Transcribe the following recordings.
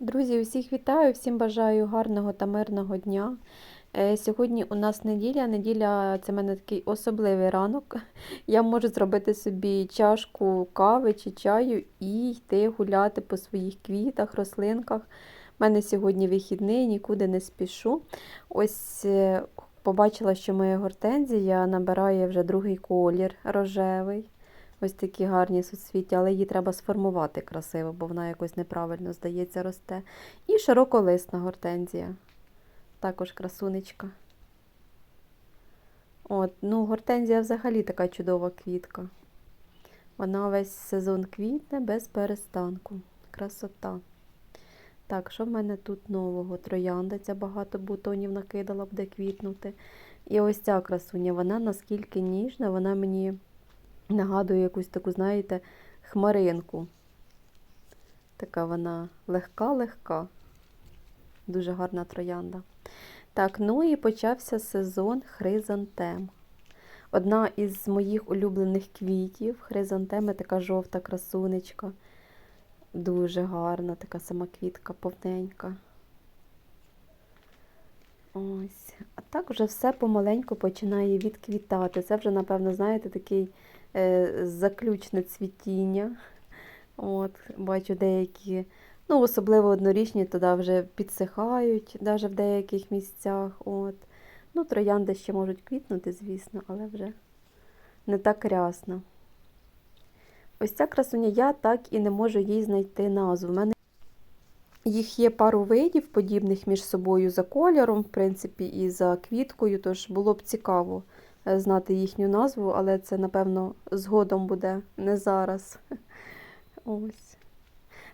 Друзі, усіх вітаю, всім бажаю гарного та мирного дня. Е, Сьогодні у нас неділя. Неділя це в мене такий особливий ранок. Я можу зробити собі чашку кави чи чаю і йти гуляти по своїх квітах, рослинках. У мене сьогодні вихідний, нікуди не спішу. Ось е, побачила, що моя гортензія набирає вже другий колір рожевий. Ось такі гарні суцвіття, але її треба сформувати красиво, бо вона якось неправильно, здається, росте. І широколисна гортензія. Також красунечка. От, ну, гортензія взагалі така чудова квітка. Вона весь сезон квітне без перестанку. Красота. Так, що в мене тут нового? Троянда ця багато бутонів накидала, буде квітнути. І ось ця красуня, вона наскільки ніжна, вона мені нагадує якусь таку, знаєте, хмаринку. Така вона легка-легка. Дуже гарна троянда. Так, ну і почався сезон хризантем. Одна із моїх улюблених квітів. Хризантеми така жовта красунечка. Дуже гарна, така сама квітка повненька. Ось. А так вже все помаленьку починає відквітати. Це вже, напевно, знаєте, такий заключне цвітіння. От, бачу деякі, ну, особливо однорічні, туди вже підсихають, навіть в деяких місцях. От. Ну, троянди ще можуть квітнути, звісно, але вже не так рясно. Ось ця красуня, я так і не можу їй знайти назву. У мене їх є пару видів, подібних між собою за кольором, в принципі, і за квіткою, тож було б цікаво е, знати їхню назву, але це, напевно, згодом буде, не зараз. Ось.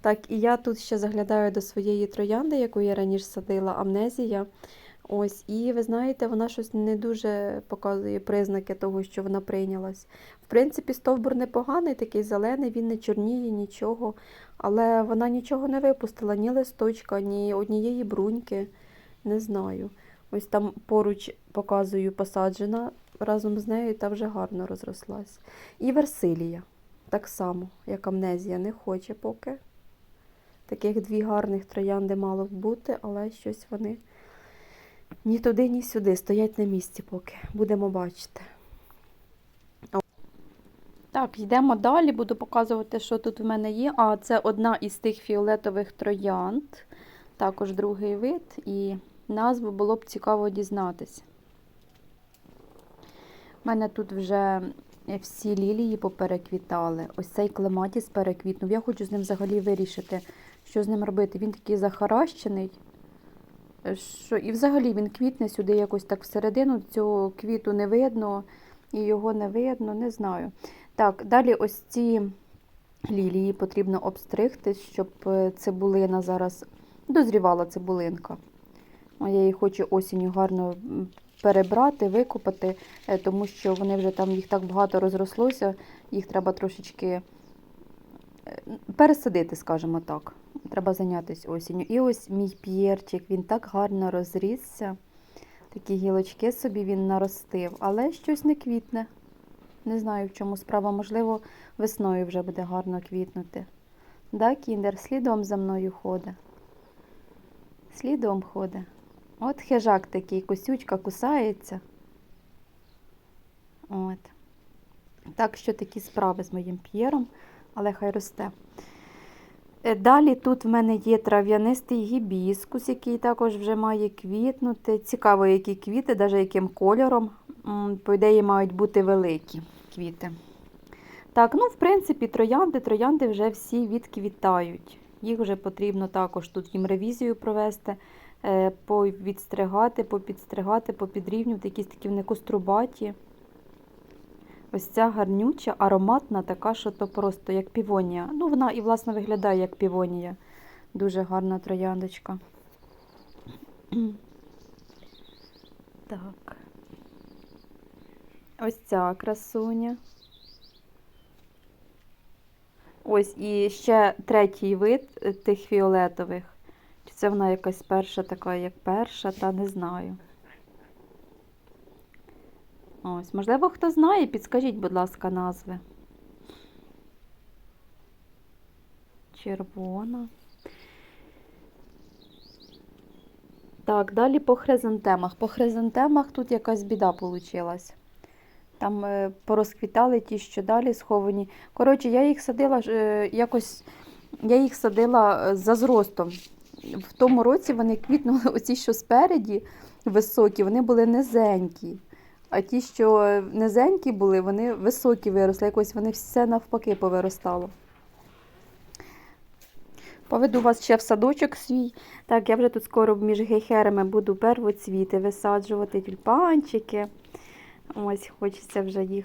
Так, і я тут ще заглядаю до своєї троянди, яку я раніше садила, амнезія. Ось, і ви знаєте, вона щось не дуже показує признаки того, що вона прийнялась. В принципі, стовбур непоганий, такий зелений, він не чорніє, нічого. Але вона нічого не випустила, ні листочка, ні однієї бруньки. Не знаю. Ось там поруч показую посаджена разом з нею, та вже гарно розрослась. І Версилія. Так само, як амнезія, не хоче поки. Таких дві гарних троянди мало б бути, але щось вони ні туди, ні сюди. Стоять на місці поки. Будемо бачити. Так, йдемо далі, буду показувати, що тут в мене є. А це одна із тих фіолетових троянд, також другий вид, і назву було б цікаво дізнатися. У мене тут вже всі лілії попереквітали. Ось цей клематіс переквітнув. Я хочу з ним взагалі вирішити, що з ним робити. Він такий захаращений. Що, І взагалі він квітне сюди якось так всередину. Цього квіту не видно, і його не видно, не знаю. Так, далі ось ці лілії потрібно обстригти, щоб цибулина зараз дозрівала цибулинка. Я її хочу осінню гарно перебрати, викопати, тому що вони вже там їх так багато розрослося, їх треба трошечки пересадити, скажімо так. Треба зайнятися осінню. І ось мій п'єрчик, він так гарно розрісся. Такі гілочки собі він наростив, але щось не квітне. Не знаю, в чому справа, можливо, весною вже буде гарно квітнути. Да, кіндер, слідом за мною ходить. Слідом ходить. От хижак такий, косючка кусається. От. Так що такі справи з моїм п'єром, але хай росте. Далі тут в мене є трав'янистий гібіскус, який також вже має квітнути. Цікаво, які квіти, навіть яким кольором. По ідеї, мають бути великі квіти. Так, ну, в принципі, троянди, троянди вже всі відквітають. Їх вже потрібно також тут їм ревізію провести, повідстригати, попідстригати, попідрівнювати, якісь такі вони кострубаті. Ось ця гарнюча, ароматна, така, що то просто як півонія. Ну, вона і, власне, виглядає як півонія. Дуже гарна трояндочка. Так. Ось ця красуня. Ось і ще третій вид тих фіолетових. Це вона якась перша така, як перша, та не знаю. Ось, можливо, хто знає, підскажіть, будь ласка, назви. Червона. Так, далі по хризантемах. По хризантемах тут якась біда вийшла. Там е, порозквітали ті, що далі сховані. Коротше, я їх садила е, якось, я їх садила е, за зростом. В тому році вони квітнули, оці, що спереді високі, вони були низенькі. А ті, що низенькі були, вони високі виросли. Якось вони все навпаки повиростало. Поведу вас ще в садочок свій. Так, я вже тут скоро між гейхерами буду первоцвіти висаджувати, тюльпанчики. Ось, хочеться вже їх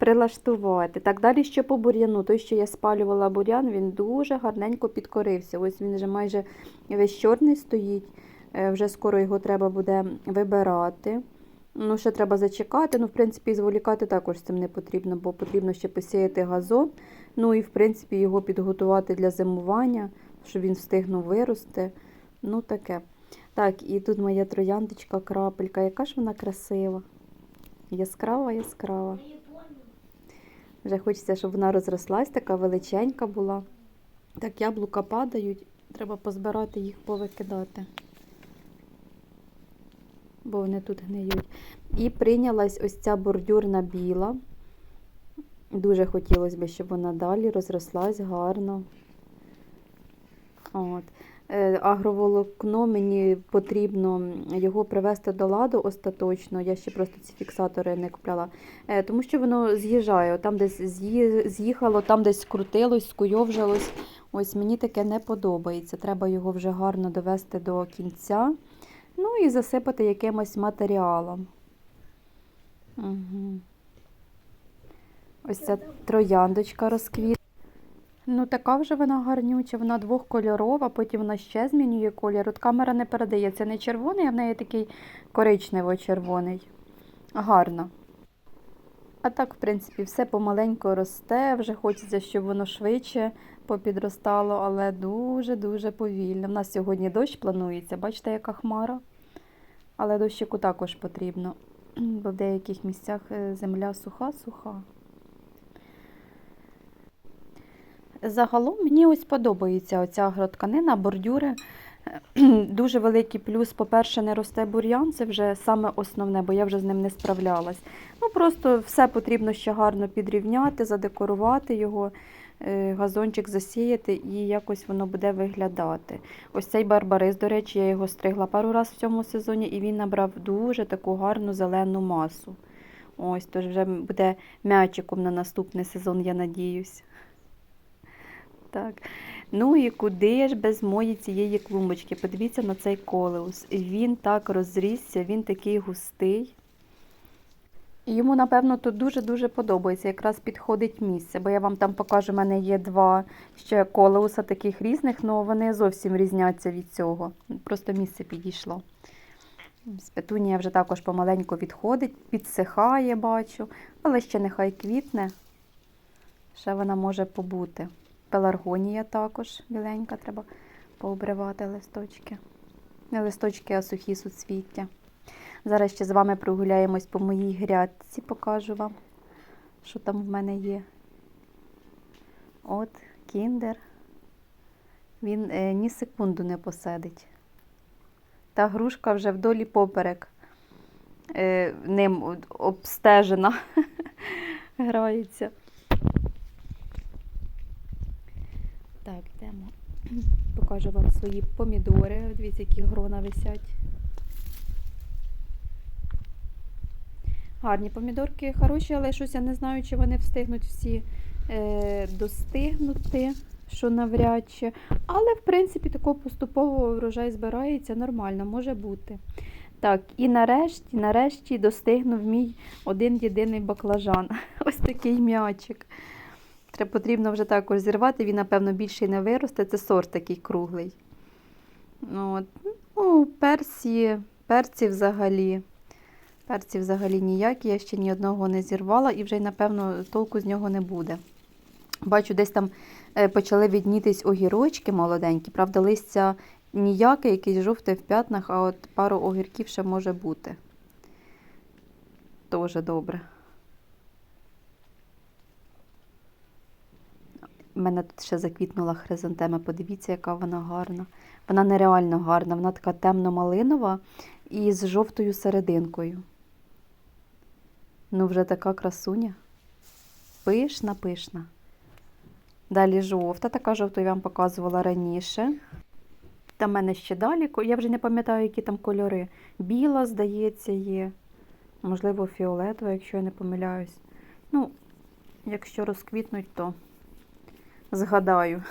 прилаштувати. Так, далі ще по бур'яну. Той, що я спалювала бур'ян, він дуже гарненько підкорився. Ось він вже майже весь чорний стоїть. Е, Вже скоро його треба буде вибирати. Ну, ще треба зачекати. Ну, в принципі, зволікати також цим не потрібно, бо потрібно ще посіяти газон. Ну і в принципі його підготувати для зимування, щоб він встигнув вирости. Ну, таке. Так, і тут моя трояндочка крапелька. Яка ж вона красива. Яскрава, яскрава. Вже хочеться, щоб вона розрослась, така величенька була. Так, яблука падають, треба позбирати їх, повикидати. Бо вони тут гниють. І прийнялась ось ця бордюрна біла. Дуже хотілося б, щоб вона далі розрослась гарно. От. Е, Агроволокно мені потрібно його привести до ладу остаточно. Я ще просто ці фіксатори не купляла. Е, Тому що воно з'їжджає, там десь з'їхало, там десь скрутилось, скуйовжилось. Ось мені таке не подобається. Треба його вже гарно довести до кінця. Ну і засипати якимось матеріалом. Угу. Ось ця трояндочка розквіт. Ну, така вже вона гарнюча, вона двохкольорова, потім вона ще змінює колір. От камера не передає. Це не червоний, а в неї такий коричнево-червоний. Гарно. А так, в принципі, все помаленьку росте, вже хочеться, щоб воно швидше попідростало, але дуже-дуже повільно. У нас сьогодні дощ планується, бачите, яка хмара. Але дощику також потрібно, бо в деяких місцях е, земля суха-суха. Загалом мені ось подобається оця агротканина, бордюри. Дуже великий плюс, по-перше, не росте бур'ян, це вже саме основне, бо я вже з ним не справлялась. Ну просто все потрібно ще гарно підрівняти, задекорувати його, е, газончик засіяти і якось воно буде виглядати. Ось цей барбарис, до речі, я його стригла пару разів в цьому сезоні, і він набрав дуже таку гарну зелену масу. Ось, тож вже буде м'ячиком на наступний сезон, я надіюсь. Так. Ну і куди ж без моєї цієї клумбочки? Подивіться на цей колеус. Він так розрісся, він такий густий. Йому, напевно, тут дуже-дуже подобається. Якраз підходить місце, бо я вам там покажу, у мене є два ще колеуса таких різних, але вони зовсім різняться від цього. Просто місце підійшло. Петунія вже також помаленьку відходить, підсихає, бачу, але ще нехай квітне. Ще вона може побути. Пеларгонія також біленька, треба пообривати листочки. Не листочки, а сухі суцвіття. Зараз ще з вами прогуляємось по моїй грядці, покажу вам, що там в мене є. От, кіндер. Він е, ні секунду не посадить. Та грушка вже вдолі поперек е, ним обстежена. Грається. Так, йдемо. Покажу вам свої помідори. Дивіться, які грона висять. Гарні помідорки хороші, але щось я не знаю, чи вони встигнуть всі е, достигнути, що навряд чи. Але, в принципі, такого поступово врожай збирається нормально, може бути. Так, і нарешті, нарешті достигнув мій один єдиний баклажан. Ось такий м'ячик. Треба потрібно вже також зірвати, він, напевно, більший не виросте. Це сорт такий круглий. Ну, От. Ну, персі, перці взагалі. Перці взагалі ніякі, я ще ні одного не зірвала і вже, напевно, толку з нього не буде. Бачу, десь там е, почали віднітись огірочки молоденькі. Правда, листя ніяке, якийсь жовтий в п'ятнах, а от пару огірків ще може бути. Дуже добре. У мене тут ще заквітнула хризантема. Подивіться, яка вона гарна. Вона нереально гарна. Вона така темно-малинова і з жовтою серединкою. Ну, вже така красуня. Пишна, пишна. Далі жовта, така жовта я вам показувала раніше. Там в мене ще далі, я вже не пам'ятаю, які там кольори. Біла, здається, є. Можливо, фіолетова, якщо я не помиляюсь. Ну, якщо розквітнуть, то згадаю.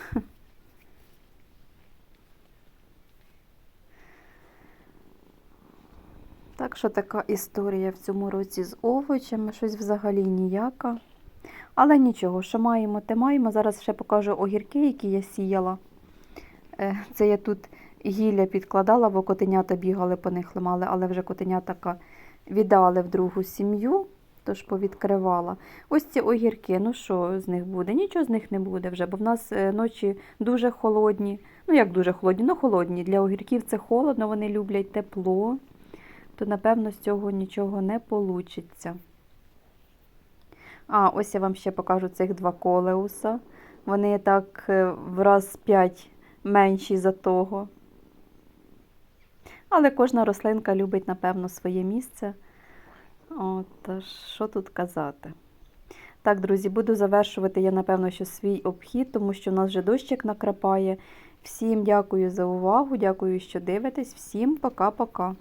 Так що така історія в цьому році з овочами, щось взагалі ніяка. Але нічого, що маємо, те маємо. Зараз ще покажу огірки, які я сіяла. Е, Це я тут гілля підкладала, бо котенята бігали по них ламали, але вже котенятка віддали в другу сім'ю, тож повідкривала. Ось ці огірки, ну що з них буде? Нічого з них не буде вже, бо в нас е, ночі дуже холодні. Ну як дуже холодні? Ну холодні. Для огірків це холодно, вони люблять тепло, то напевно з цього нічого не получиться. А, ось я вам ще покажу цих два колеуса. Вони так е, в раз п'ять менші за того. Але кожна рослинка любить, напевно, своє місце. От, що тут казати? Так, друзі, буду завершувати я, напевно, що свій обхід, тому що в нас вже дощик накрапає. Всім дякую за увагу, дякую, що дивитесь. Всім пока-пока.